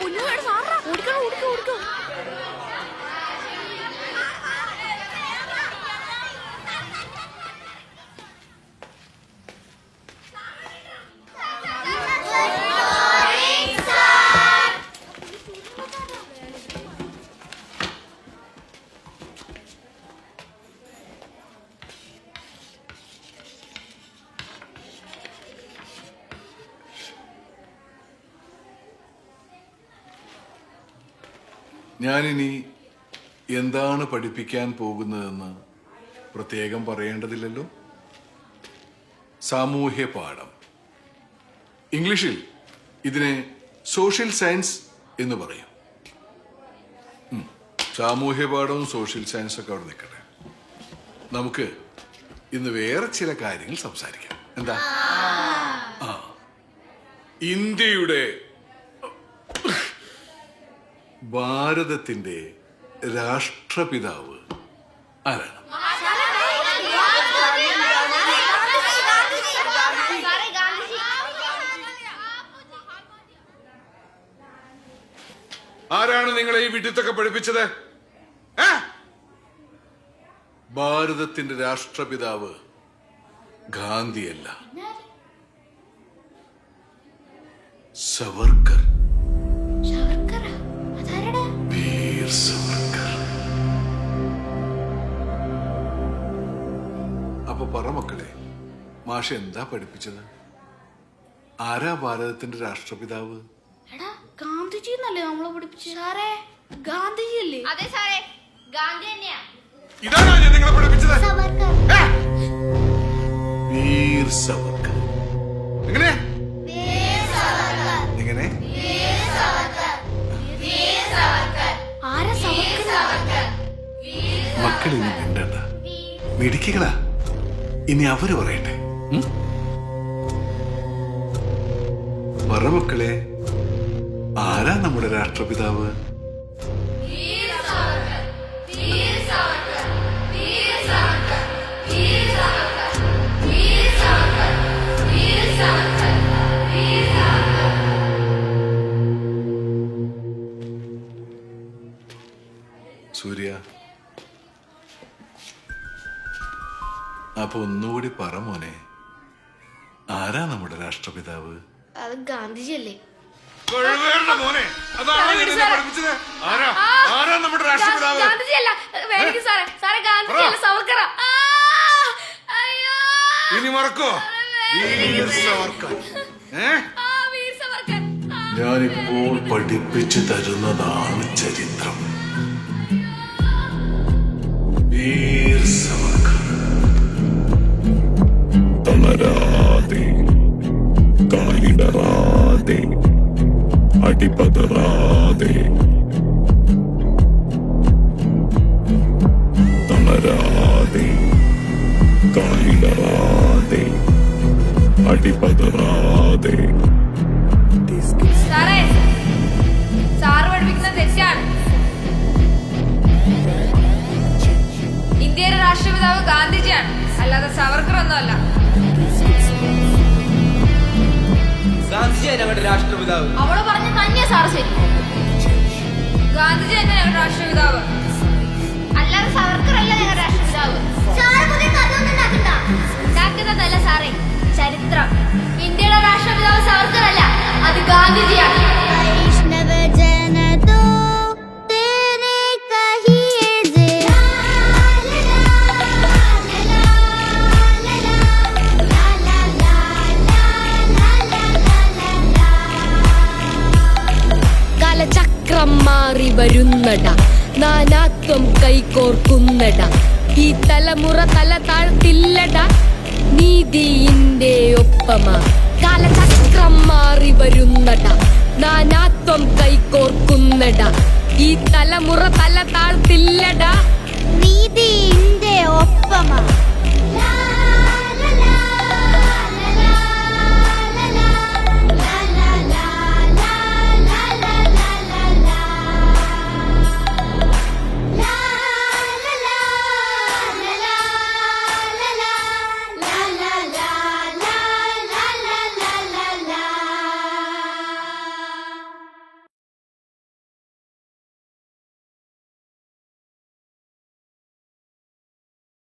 കുഞ്ഞു വേണം സാറാ ഓടിക്കണം ഓടിക്കണം ഓടിക്കണം. ഞാനിനി എന്താണ് പഠിപ്പിക്കാൻ പോകുന്നതെന്ന് പ്രത്യേകം പറയേണ്ടതില്ലല്ലോ? സാമൂഹ്യ പാഠം. ഇംഗ്ലീഷിൽ ഇതിനെ സോഷ്യൽ സയൻസ് എന്ന് പറയും. സാമൂഹ്യ പാഠവും സോഷ്യൽ സയൻസ് ഒക്കെ അവിടെ നിൽക്കട്ടെ. നമുക്ക് ഇന്ന് വേറെ ചില കാര്യങ്ങൾ സംസാരിക്കാം. എന്താ? ഇന്ത്യയുടെ ഭാരതത്തിന്റെ രാഷ്ട്രപിതാവ് ആരാണ്? ആരാണ് നിങ്ങളെ ഈ വിഡിത്തൊക്കെ പഠിപ്പിച്ചത്? ഭാരതത്തിന്റെ രാഷ്ട്രപിതാവ് ഗാന്ധിയല്ല. സവർക്കർ. വീർ സവർക്കർ അപ്പൊ പറ മക്കളെ മാഷ എന്താ പഠിപ്പിച്ചത്? ആരാ ഭാരതത്തിന്റെ രാഷ്ട്രപിതാവ്? എടാ ഗാന്ധിജി എന്നല്ലേ നമ്മളെ പഠിപ്പിച്ചു? സാറേ ഗാന്ധിജി അല്ലേ? അതെ സാറേ ഗാന്ധി തന്നെയാ. ഇതാണോ ഞാൻ നിങ്ങളെ പഠിപ്പിച്ചത്? ഏ? വീർ സവർക്കർ. മിടിക്കുകളാ. ഇനി അവർ പറയട്ടെ. ഉം? പറ മക്കളെ ആരാ നമ്മുടെ രാഷ്ട്രപിതാവ്? അപ്പൊ ഒന്നുകൂടി പറ മോനെ. ആരാ നമ്മുടെ രാഷ്ട്രപിതാവ്? അത് ഗാന്ധിജി അല്ലേ കഴിവേണ്ട മോനെ. അതാണോ ഞാൻ നിന്നെ പഠിപ്പിച്ചത്? ആരാ? ആരാ നമ്മുടെ രാഷ്ട്രപിതാവ്? ഗാന്ധിജി അല്ല വേണമെങ്കിൽ സാറേ. സാറേ ഗാന്ധിജി അല്ല സവർക്കറ. അയ്യോ. ഇനി മറക്കോ? വീർ സവർക്കർ. ഏ? ആ, വീർ സവർക്കർ. ആ. ഞാനിപ്പോൾ പഠിപ്പിച്ചു തരുന്നതാണ് ചരിത്രം. വീർ സവർക്കർ. തളരാതെ കാലിടറാതെ. അടിപതറാതെ തളരാതെ. കാലിടറാതെ. അടിപതറാതെ സാറേ സാറ് പഠിപ്പിക്കുന്ന തെറ്റാണ്. ഇന്ത്യയുടെ രാഷ്ട്രപിതാവ് ഗാന്ധിജിയാണ്. അല്ലാതെ സവർക്കർ ഒന്നുമല്ല ഗാന്ധിജിയാണ് ഞങ്ങളുടെ രാഷ്ട്രപിതാവ്? അവൾ പറഞ്ഞ തന്നെയാ സാറ് ശരി. ഗാന്ധിജി തന്നെ ഞങ്ങളുടെ രാഷ്ട്രപിതാവ്? അല്ലാതെ സവർക്കറല്ല ഞങ്ങളുടെ രാഷ്ട്രപിതാവ്. ഉണ്ടാക്കുന്നതല്ല സാറേ ചരിത്രം. ഇന്ത്യയുടെ രാഷ്ട്രപിതാവ് സവർക്കറല്ല അത് ഗാന്ധിജിയാണ്. കാലചക്രം മാറി വരുന്നട. നാനാത്വം കൈകോർക്കുന്നട. ഈ തലമുറ തല താഴ്ത്തില്ലട. നീതിയിന്റെ ഒപ്പമ. കാലചക്രം മാറി വരുന്നട. നാനാത്വം കൈകോർക്കുന്നട. ഈ തലമുറ തല താഴ്ത്തില്ലട.